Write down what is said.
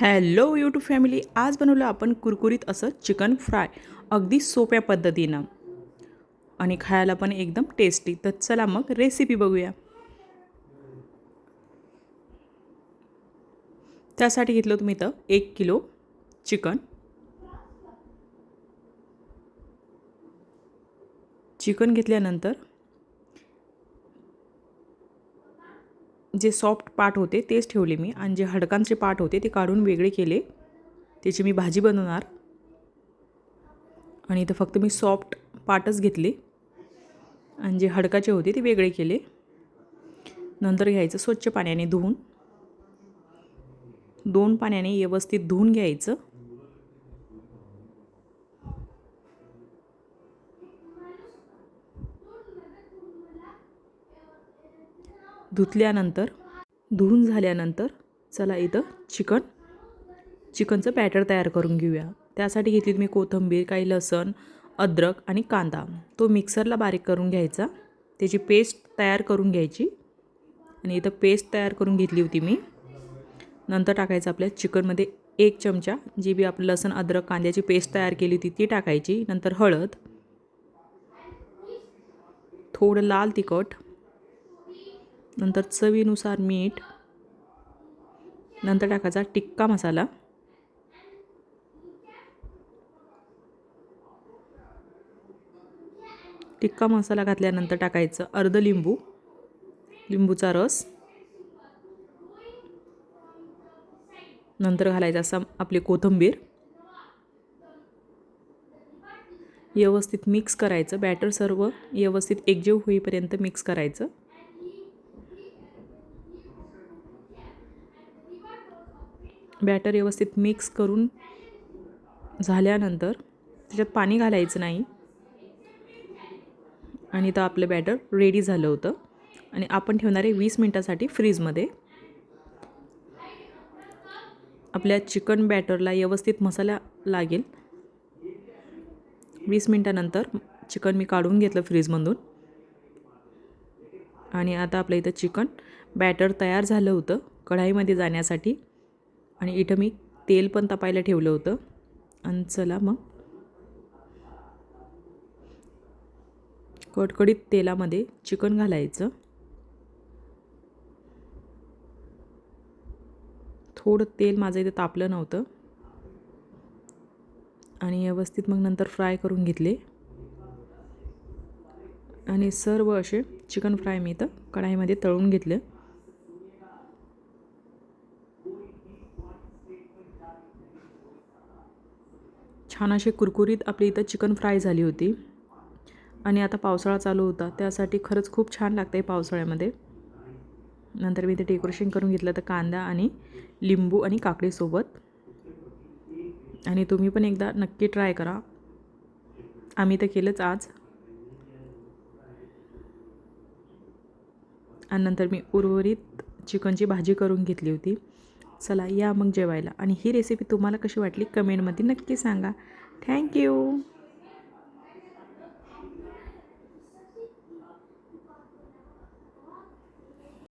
Hello YouTube family आज बनवलं आपण कुरकुरीत असं चिकन फ्राय अगदी सोप्या पद्धतीनं. आणि खायला पण एकदम टेस्टी तर चला मग रेसिपी बघूया. त्यासाठी घेतलं तुम्ही तर एक किलो चिकन. चिकन घेतल्यानंतर जे सॉफ्ट पार्ट होते तेच ठेवले मी. आणि जे हडकांचे पार्ट होते ते काढून वेगळे केले. त्याची मी भाजी बनवणार. आणि इथं फक्त मी सॉफ्ट पार्टच घेतले. आणि जे हडकाचे होते ते वेगळे केले. नंतर घ्यायचं स्वच्छ पाण्याने धुवून. दोन पाण्याने व्यवस्थित धुवून घ्यायचं. धुतल्यानंतर धुवून झाल्यानंतर चला इथं चिकन चिकनचं बॅटर तयार करून घेऊया. त्यासाठी घेतली तुम्ही कोथिंबीर काही लसण अद्रक आणि कांदा. तो मिक्सरला बारीक करून घ्यायचा. त्याची पेस्ट तयार करून घ्यायची. आणि इथं पेस्ट तयार करून घेतली होती मी. नंतर टाकायचं आपल्या चिकनमध्ये एक चमचा जी बी आपलं लसण अद्रक कांद्याची पेस्ट तयार केली होती ती टाकायची. नंतर हळद. थोडं लाल तिखट. नंतर चवीनुसार मीठ नंतर टाकायचा टिक्का मसाला. टिक्का मसाला घातल्यानंतर टाकायचं अर्ध लिंबू लिंबूचा रस. नंतर घालायचा असं आपली कोथिंबीर. व्यवस्थित मिक्स करायचं बॅटर सर्व व्यवस्थित एकजीव होईपर्यंत मिक्स करायचं. बॅटर व्यवस्थित मिक्स करून झाल्यानंतर त्याच्यात पाणी घालायचं नाही. आणि तर आपलं बॅटर रेडी झालं होतं. आणि आपण ठेवणारे वीस मिनटासाठी फ्रीजमध्ये. आपल्या चिकन बॅटरला व्यवस्थित मसाला लागेल. वीस मिनटानंतर चिकन मी काढून घेतलं फ्रीजमधून. आणि आता आपलं इथं चिकन बॅटर तयार झालं होतं कढाईमध्ये जाण्यासाठी. आणि इथं मी तेल पण तपायला ठेवलं होतं. आणि चला मग. कडकडीत तेलामध्ये चिकन घालायचं. थोडं तेल माझं इथं तापलं नव्हतं. आणि व्यवस्थित मग नंतर फ्राय करून घेतले. आणि सर्व असे चिकन फ्राय मी इथं कढाईमध्ये तळून घेतलं. छान असे कुरकुरीत आपली इथं चिकन फ्राय झाली होती. आणि आता पावसाळा चालू होता त्यासाठी खरंच खूप छान लागतं आहे पावसाळ्यामध्ये. नंतर मी ते डेकोरेशन करून घेतलं तर कांदा आणि लिंबू आणि काकडीसोबत आणि तुम्ही पण एकदा नक्की ट्राय करा. आम्ही तर केलंच आज. आणि नंतर मी उर्वरित चिकनची भाजी करून घेतली होती. चला या मग जेवायला. आणि ही रेसिपी तुम्हाला कशी वाटली कमेंटमध्ये नक्की सांगा. थँक्यू